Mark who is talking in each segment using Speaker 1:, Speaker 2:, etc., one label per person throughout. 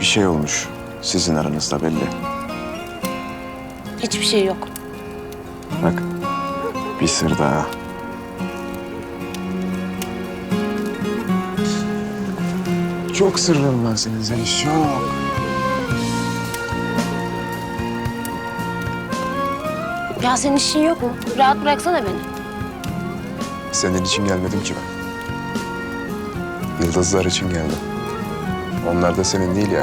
Speaker 1: Bir şey olmuş sizin aranızda belli.
Speaker 2: Hiçbir şey yok.
Speaker 1: Bak bir sır daha. Çok sırrım var senin Zeliş, çok.
Speaker 2: Ya senin işin yok mu? Rahat bıraksana beni.
Speaker 1: Senin için gelmedim ki ben. Yıldızlar için geldim. Onlar da senin değil ya.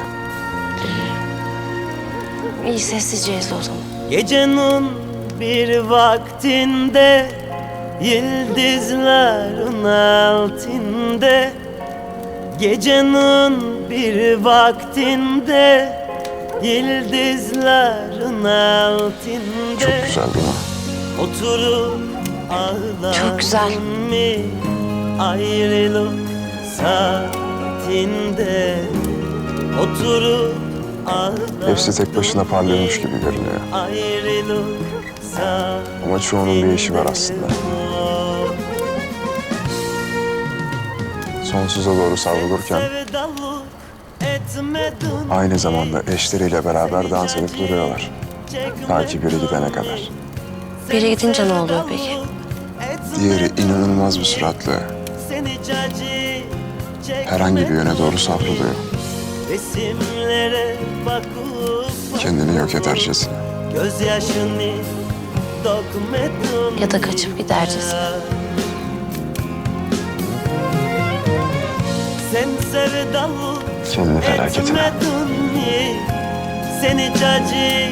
Speaker 2: İyi sessizce izle o zaman.
Speaker 3: Gecenin bir vaktinde Yıldızların altında Gecenin bir vaktinde Yıldızların altında
Speaker 1: Çok güzel değil mi?
Speaker 3: Oturup ağlar
Speaker 2: Çok güzel.
Speaker 3: mi ayrılık saatinde Oturup ağlar
Speaker 1: Hepsi tek başına parlıyormuş gibi görünüyor. Ama çoğunun bir işi var aslında. Sonsuza doğru savrulurken aynı zamanda eşleriyle beraber dans edip duruyorlar. Ta ki biri gidene kadar.
Speaker 2: Biri gidince ne oluyor peki?
Speaker 1: Diğeri inanılmaz bir süratle herhangi bir yöne doğru savruluyor. Kendini yok edercesine.
Speaker 2: Ya da kaçıp gidercesine.
Speaker 1: Kendini felaketine.
Speaker 3: Seni cacı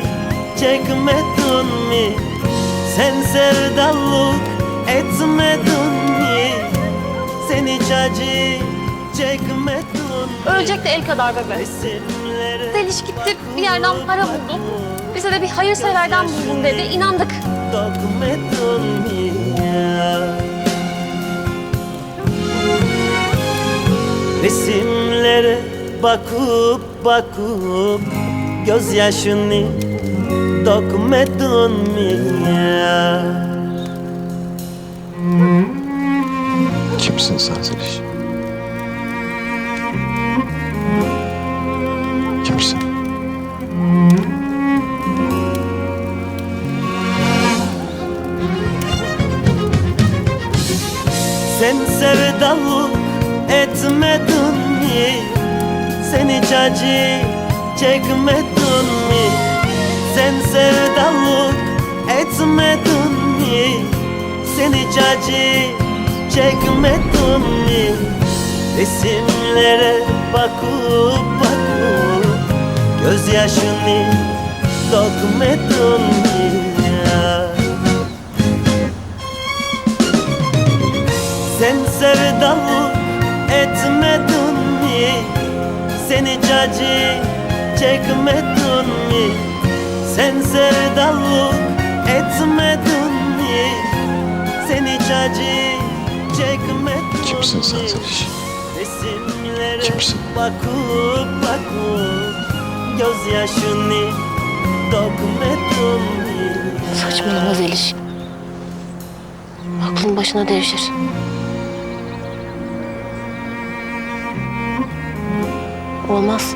Speaker 3: çekmedin mi? Sen sevdalık etmedin mi? Seni cacı çekmedin mi?
Speaker 4: Ölecek de el kadar bebe. Zeliş gitti bir yerden para buldu. Bize de bir hayırseverden buldum dedi. İnandık.
Speaker 3: Resimlere bakıp bakıp gözyaşını dökmedin mi ya?
Speaker 1: Kimsin sen Zeliş?
Speaker 3: Sen sevdalık etmedin mi? Seni cacı çekmedin mi? Sen sevdalık etmedin mi? Seni cacı çekmedin mi? Resimlere bakıp bakıp Gözyaşını dökmedin mi? Sen sevdalık etmedin mi? Seni cacı çekmedin mi? Sen sevdalık etmedin mi? Seni cacı çekmedin
Speaker 1: Kimsin sen
Speaker 3: mi?
Speaker 1: Zeliş?
Speaker 3: Resimlere
Speaker 1: Kimsin?
Speaker 3: bakıp bakıp Gözyaşını dökmedin mi?
Speaker 2: Saçmalama Zeliş. Aklın başına devşir. Olmaz.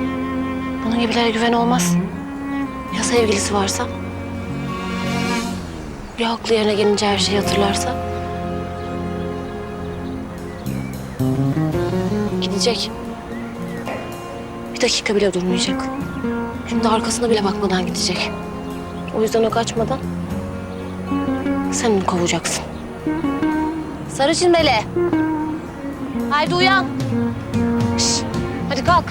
Speaker 2: Bunun gibilere güven olmaz. Ya sevgilisi varsa? Ya aklı yerine gelince her şeyi hatırlarsa? Gidecek. Bir dakika bile durmayacak. Hem de arkasına bile bakmadan gidecek. O yüzden o kaçmadan sen onu kovacaksın. Sarı çizmeli. Haydi uyan. Şş, hadi kalk.